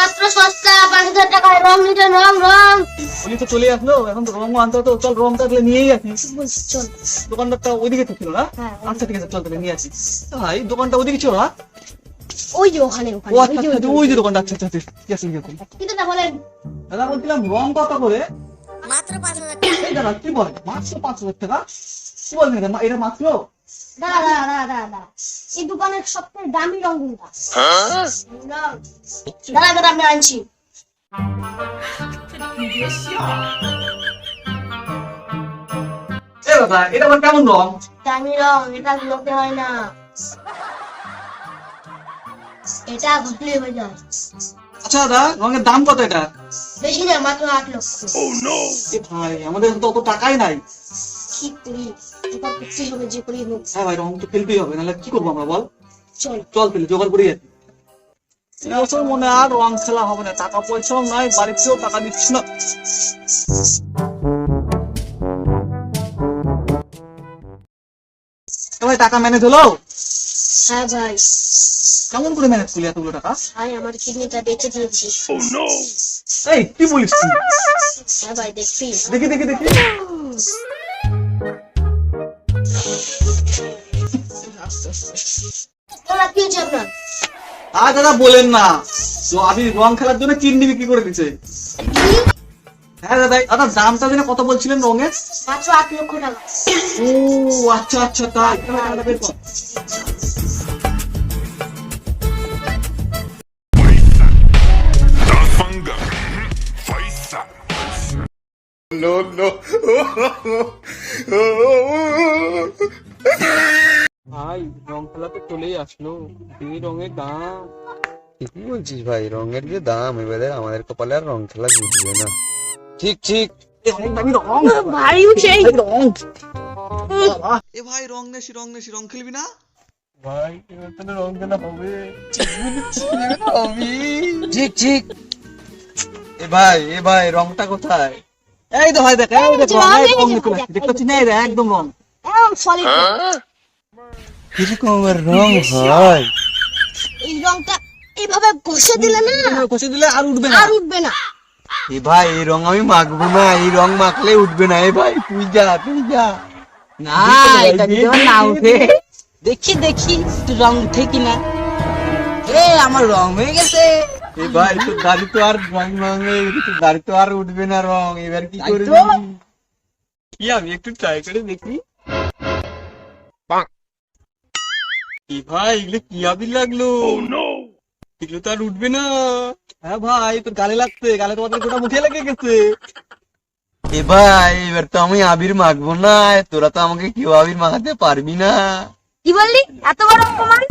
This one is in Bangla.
মাত্র সস্তা পাঁচ হাজার টাকায় রং নিতে রং রং। উনি তো চলে আসলো এখন তো রং আনতে হতো চল রং থাকলে নিয়েই আসি। চল। দোকানদারটা ওইদিকে তো ছিল না? হ্যাঁ, আচ্ছা ঠিক আছে চল তাহলে নিয়ে আসি। ভাই দোকানটা ওইদিকে ছিল না? ওই যে ওখানে ওই যে, দোকানটা আচ্ছা আচ্ছা ঠিক আছে কিন্তু দাদা বলছিলাম রং কত করে? মাত্র পাঁচ হাজার দাদা কি বলে মাত্র পাঁচ হাজার টাকা? কি বলছেন এটা? এটা মাত্র? দাঁড়া দাঁড়া দাঁড়া দাঁড়া দাঁড়া। এই দোকানের সবথেকে দামি রং কোনটা দাঁড়া দাঁড়া আমি আনছি। এটা কেমন রং? দামি রং এটা লোকে হয় না। এটা ঘুরলে হয়ে যায়। আচ্ছা দাদা রঙের দাম কত এটা? বেশি না মাত্র আট লক্ষ। এ ভাই আমাদের তো অত টাকাই নাই। কি করি হবে যে হোক। হ্যাঁ ভাই রং তো ফেলতেই হবে নাহলে কি করব আমরা বল? চল। চল তাহলে জোগাড় করে যাচ্ছি এবছর মনে আর রং খেলা হবে না টাকা পয়সাও নাই বাড়িতেও টাকা দিচ্ছি না। ভাই টাকা ম্যানেজ হলো? হ্যাঁ ভাই। কেমন করে ম্যানেজ করলি এতগুলো টাকা? ভাই আমার কিডনিটা বেঁচে দিয়েছি। এই কি বলিস তুই? হ্যাঁ ভাই দেখি দেখি দেখি। আর দাদা, বলেন না তো আমি রং খেলার জন্য কিডনি বিক্রি করে দিছে হ্যাঁ দাদা দাদা, দামটা যেন কত বলছিলেন রঙের আচ্ছা আচ্ছা তাই। Fanga. Faisa. ভাই রং খেলা তো চলেই আসলো। এই রঙের দাম। ঠিকই বলছিস ভাই রঙের যে দাম এবারে আমাদের কপালে আর রং খেলা জুটবে না। ঠিক ঠিক। অনেক দামি রং। ভাই সেই। রং। এ ভাই রং নেছি রং নেছি রং খেলবি না? ভাই এবার তাহলে রং খেলা হবে। ঠিক ঠিক। এ ভাই এ ভাই রংটা কোথায়? এই তো ভাই দেখ এই দেখ রং এই রং দেখতে একদম রং একদম সলিড কীরকম রং হয়। এই রংটা এইভাবে ঘষে দিলে না? কষে দিলে আর উঠবে না। আর উঠবে না। এ ভাই এই রং আমি মাখবো না। এই রং মাখলে উঠবে না। এ ভাই তুই যা তুই যা। না এটা আবার না উঠে। দেখি দেখি রং উঠে কিনা। এ আমার রং হয়ে গেছে। এ ভাই তোর দাড়ি তো আর রং গেছে, তোর দাড়ি তো আর উঠবে না রং। এবার কি করবি? কি আমি একটু ট্রাই করে দেখি। কি ভাই এগুলো কি আবির লাগল? এগুলো তো আর উঠবে না। হ্যাঁ ভাই তোর গালে লাগছে গালে তোমাদের গোটা মুখে লেগে গেছে। এ ভাই এবার তো আমি আবির মাখবো না তোরা তো আমাকে কেউ আবির মাখাতে পারবি না। কি বললি? এত বড় অপমান?